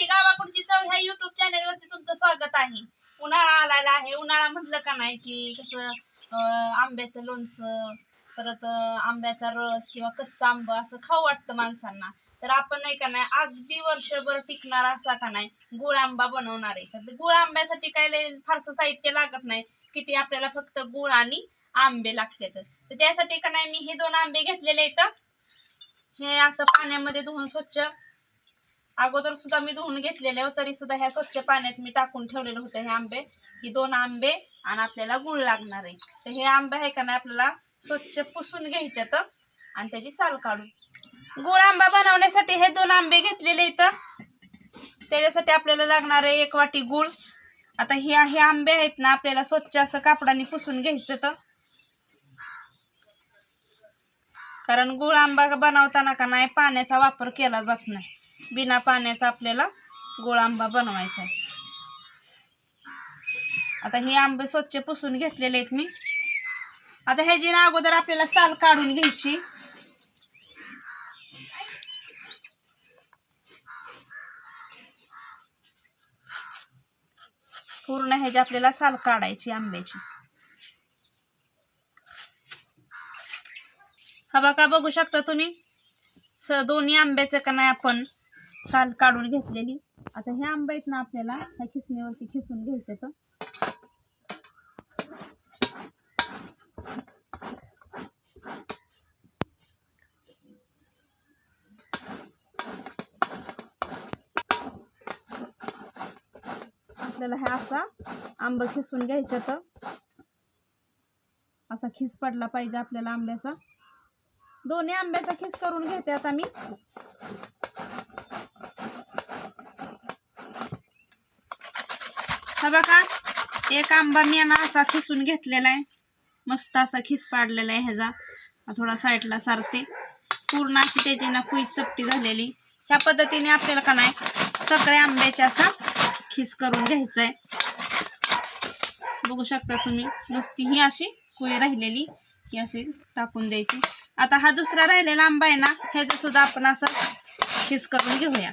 मंडळी गावाकडची चव ह्या युट्यूब चॅनल वरती तुमचं स्वागत आहे. उन्हाळा आलेला आहे. उन्हाळा म्हटलं का नाही की कसं आंब्याचं लोणचं परत आंब्याचा रस किंवा कच्चा आंबा असं खाऊ वाटतं माणसांना. तर आपण नाही का नाही अगदी वर्षभर टिकणार असा का नाही गुळ आंबा बनवणार आहे. तर गुळ आंब्यासाठी काय फारसं साहित्य लागत नाही किती आपल्याला फक्त गुळ आणि आंबे लागतात. तर त्यासाठी का नाही मी हे दोन आंबे घेतलेले आहेत. हे असं पाण्यामध्ये धुवून स्वच्छ अगोदर सुद्धा मी धुवून घेतलेले तरी सुद्धा ह्या स्वच्छ पाण्यात मी टाकून ठेवलेले होते हे आंबे. ही दोन आंबे आणि आपल्याला गुळ लागणार आहे. तर हे आंबे आहे का नाही आपल्याला स्वच्छ पुसून घ्यायच्यात आणि त्याची साल काढून. गुळ आंबा बनवण्यासाठी हे दोन आंबे घेतलेले इथं त्याच्यासाठी आपल्याला लागणार आहे एक वाटी गुळ. आता हे हे आंबे आहेत ना आपल्याला स्वच्छ असं कापडाने पुसून घ्यायचं तर कारण गुळ आंबा बनवताना का नाही पाण्याचा वापर केला जात नाही. बिना पाण्याचा आपल्याला गोळ आंबा बनवायचा आहे. आता हे आंबे स्वच्छ पुसून घेतलेले आहेत मी. आता हे जिना अगोदर आपल्याला साल काढून घ्यायची. पूर्ण ह्याची आपल्याला साल काढायची आंब्याची. हा बघा बघू शकता तुम्ही? स दोन्ही आंब्याचं का नाही आपण साल काढून घेतलेली. आता हे आंबे आहेत ना आपल्याला, ह्या खिसणीवरती खिसून घ्यायचे तर. आपल्याला हे असा खिस पडला पाहिजे आपल्याला आंब्याचा. दोन्ही आंब्याचा खिस घेते आता मी. हा बघा एक आंबा मी ना असा खिसून घेतलेला आहे. मस्त असा खिस पाडलेला आहे ह्याचा. थोडा साईडला सारते. पूर्ण अशी त्याची ना कुई चपटी झालेली. ह्या पद्धतीने आपल्याला का नाही सगळ्या आंब्याचा असा खिस करून घ्यायचा आहे. बघू शकता तुम्ही नुसती ही अशी कुई राहिलेली. ही अशी टाकून द्यायची. आता हा दुसरा राहिलेला आंबा आहे ना ह्याचा सुद्धा आपण असं खिस करून घेऊया.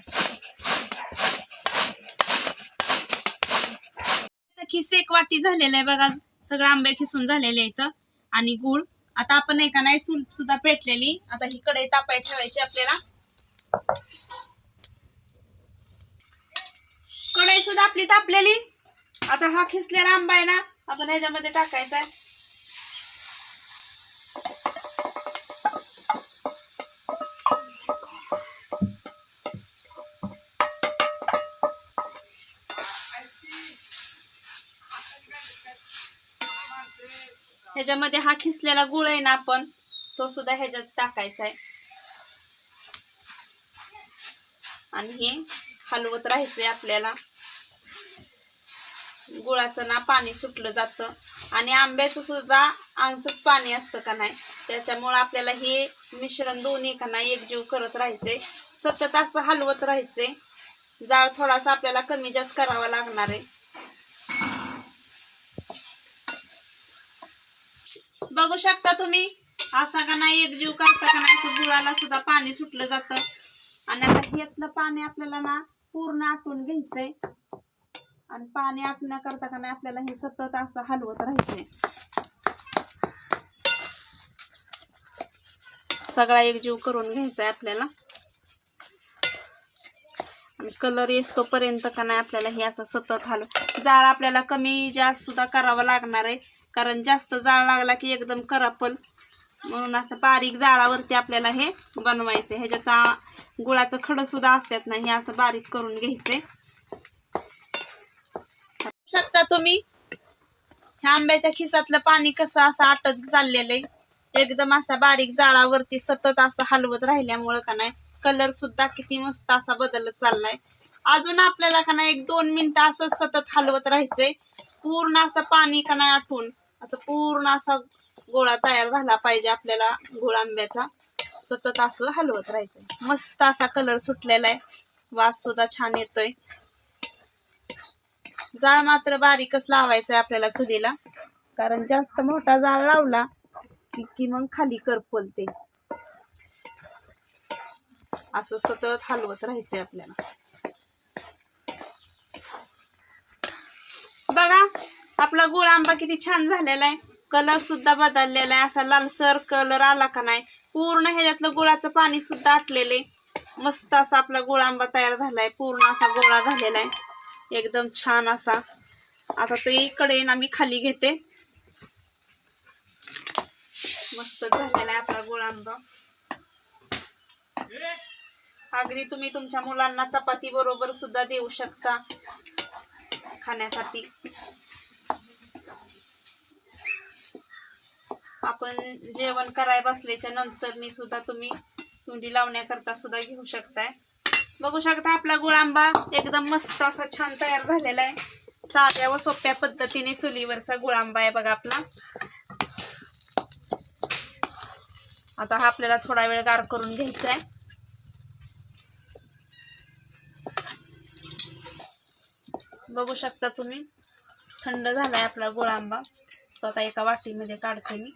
खिस एक वाटी झालेलं आहे बघा. सगळं आंबे खिसून झालेले आहेत आणि गुळ. आता आपण एका नाही चूल सुद्धा पेटलेली. आता ही कढई तापाय ठेवायची आपल्याला. कढई सुद्धा आपली तापलेली. आता हा खिसलेला आंबा आहे ना आपण ह्याच्यामध्ये टाकायचा आहे. ह्याच्यामध्ये हा खिसलेला गुळ आहे ना आपण तो सुद्धा ह्याच्यात टाकायचा आहे. आणि हे हलवत राहायचंय आपल्याला. गुळाचं ना पाणी सुटलं जातं. आणि आंब्याचं सुद्धा आंगचंच पाणी असतं का नाही? त्याच्यामुळं आपल्याला हे मिश्रण दोन्ही का नाही एकजीव करत राहायचंय. सतत असं हलवत राहायचंय. जाळ थोडासा आपल्याला कमी जास्त करावा लागणार आहे. बघू शकता तुम्ही. असा का नाही एक जीव करता का नाही असं गुळाला सुद्धा पाणी सुटलं जातं. आणि आता घेतलं पाणी आपल्याला ना पूर्ण आटून घ्यायचंय. आणि पाणी आटण्या करता का नाही आपल्याला हे सतत असं हलवत राहायचंय. सगळा एकजीव करून घ्यायचा आहे आपल्याला. कलर येतोपर्यंत का नाही आपल्याला हे असं सतत हलव जाळ आपल्याला कमी जास्त सुद्धा करावा लागणार आहे. कारण जास्त जाळ लागला की एकदम करापल म्हणून असं बारीक जाळावरती आपल्याला हे बनवायचं ह्याच्यात गुळाचं खडं सुद्धा असतात ना हे असं बारीक करून घ्यायचंय. शकता तुम्ही? ह्या आंब्याच्या खिसातलं पाणी कसं असं आटत चाललेलं आहे? एकदम असा बारीक जाळावरती सतत असं हलवत राहिल्यामुळं का नाही? कलर सुद्धा किती मस्त असा बदलत चाललाय. अजून आपल्याला का नाही एक दोन मिनिट असं सतत हलवत राहायचंय. पूर्ण असं पाणी का नाही आठवून असं पूर्ण असा गोळा तयार झाला पाहिजे आपल्याला गोळ आंब्याचा. सतत असं हलवत राहायचंय. मस्त असा कलर सुटलेला आहे. वास सुद्धा छान येतोय. जाळ मात्र बारीकच लावायचं आहे आपल्याला चुलीला. कारण जास्त मोठा जाळ लावला की मग खाली करपोलते. असं सतत हलवत राहायचंय आपल्याला. बघा आपला गोळ आंबा किती छान झालेला आहे. कलर सुद्धा बदललेला आहे. असा लालसर कलर आला का नाही? पूर्ण ह्याच्यातलं गुळाचं पाणी सुद्धा आटलेलं आहे. मस्त असा आपला गोळ आंबा तयार झालाय. पूर्ण असा गोळा झालेला आहे. एकदम छान असा. आता ते इकडे ना मी खाली घेते. मस्त झालेला आहे आपला गोळ आंबा. अगदी तुम्ही तुमच्या मुलांना चपाती बरोबर सुद्धा देऊ शकता खाण्यासाठी. आपण जेवण कराय बसल्याच्या नंतर मी सुद्धा तुम्ही तोंडी लावण्याकरता सुद्धा घेऊ शकताय. बघू शकता आपला गुळांबा एकदम मस्त असा छान तयार झालेला आहे. साध्या व सोप्या पद्धतीने चुलीवरचा गुळांबा आहे बघा आपला. आता हा आपल्याला थोडा वेळ गार करून घ्यायचा आहे बघू शकता तुम्ही. थंड झालाय आपला गोळ आंबा तो आता एका वाटीमध्ये काढते मी.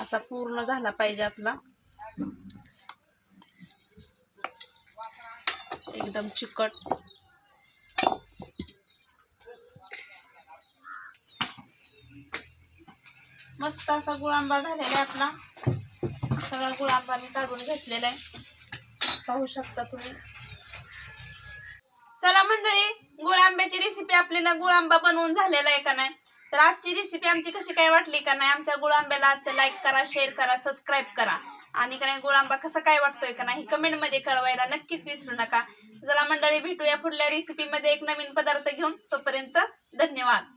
असा पूर्ण झाला पाहिजे आपला. एकदम चिकट. मस्त असा गुळांबा झालेला आहे आपला. सगळा गुळांबा मी काढून घेतलेला आहे. पाहू शकता तुम्ही. चला मंडळी गुळ आंब्याची रेसिपी आपल्याला गुळ आंबा बनवून झालेला आहे का नाही? तर आजची रेसिपी आमची कशी काय वाटली का नाही? आमच्या गुळ आंब्याला आजचं लाईक करा शेअर करा सबस्क्राईब करा. आणि का नाही गुळ आंबा कसा काय वाटतोय का नाही कमेंटमध्ये कळवायला नक्कीच विसरू नका. चला मंडळी भेटूया पुढल्या रेसिपी मध्ये एक नवीन पदार्थ घेऊन. तोपर्यंत धन्यवाद.